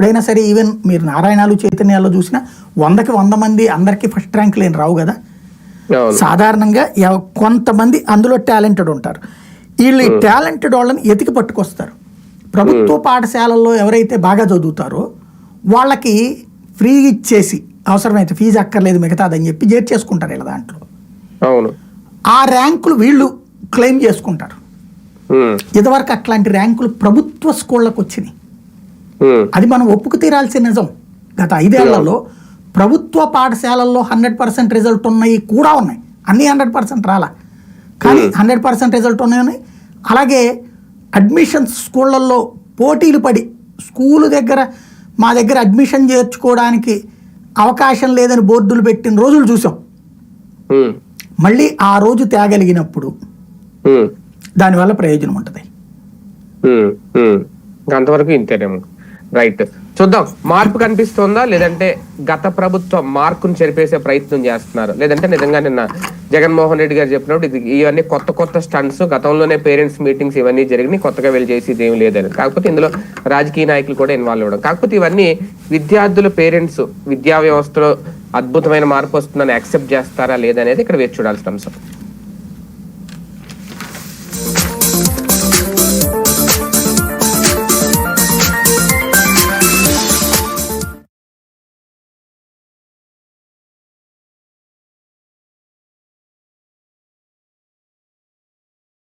ఎప్పుడైనా సరే ఈవెన్ మీరు నారాయణాలు చైతన్యాల్లో చూసినా వందకి వంద మంది అందరికీ ఫస్ట్ ర్యాంక్ లేని రావు కదా? సాధారణంగా కొంతమంది అందులో టాలెంటెడ్ ఉంటారు. వీళ్ళు ఈ టాలెంటెడ్ వాళ్ళని ఎతికి పట్టుకొస్తారు. ప్రభుత్వ పాఠశాలల్లో ఎవరైతే బాగా చదువుతారో వాళ్ళకి ఫ్రీ ఇచ్చేసి అవసరమైతే ఫీజు అక్కర్లేదు మిగతాదని చెప్పి చేర్చేసుకుంటారు వీళ్ళ దాంట్లో. అవును. ఆ ర్యాంకులు వీళ్ళు క్లెయిమ్ చేసుకుంటారు. ఇదివరకు అట్లాంటి ర్యాంకులు ప్రభుత్వ స్కూళ్ళకు వచ్చినాయి అది మనం ఒప్పుకు తీరాల్సిన నిజం. గత ఐదేళ్ళలో ప్రభుత్వ పాఠశాలల్లో హండ్రెడ్ పర్సెంట్ రిజల్ట్ ఉన్నాయి కూడా ఉన్నాయి. అన్ని హండ్రెడ్ పర్సెంట్ రాలా. కానీ హండ్రెడ్ పర్సెంట్ రిజల్ట్ ఉన్నాయి ఉన్నాయి. అలాగే అడ్మిషన్స్ స్కూళ్ళల్లో పోటీలు పడి స్కూలు దగ్గర మా దగ్గర అడ్మిషన్ చేర్చుకోవడానికి అవకాశం లేదని బోర్డులు పెట్టిన రోజులు చూసాం. మళ్ళీ ఆ రోజు తేగలిగినప్పుడు దానివల్ల ప్రయోజనం ఉంటుంది. అంతవరకు ఇంతేనేమో. రైట్ చూద్దాం. మార్పు కనిపిస్తుందా? లేదంటే గత ప్రభుత్వం మార్కును చెరిపేసే ప్రయత్నం చేస్తున్నారు. లేదంటే నిజంగా నిన్న జగన్మోహన్ రెడ్డి గారు చెప్పినప్పుడు ఇది ఇవన్నీ కొత్త కొత్త స్టంట్స్ గతంలోనే పేరెంట్స్ మీటింగ్స్ ఇవన్నీ జరిగినాయి. కొత్తగా వెళ్ళి చేసేది ఏం లేదని. కాకపోతే ఇందులో రాజకీయ నాయకులు కూడా ఇన్వాల్వ్ అవ్వడం. కాకపోతే ఇవన్నీ విద్యార్థుల పేరెంట్స్ విద్యా వ్యవస్థలో అద్భుతమైన మార్పు వస్తుందని యాక్సెప్ట్ చేస్తారా లేదనేది ఇక్కడ వేచి చూడాల్సిన అంశం.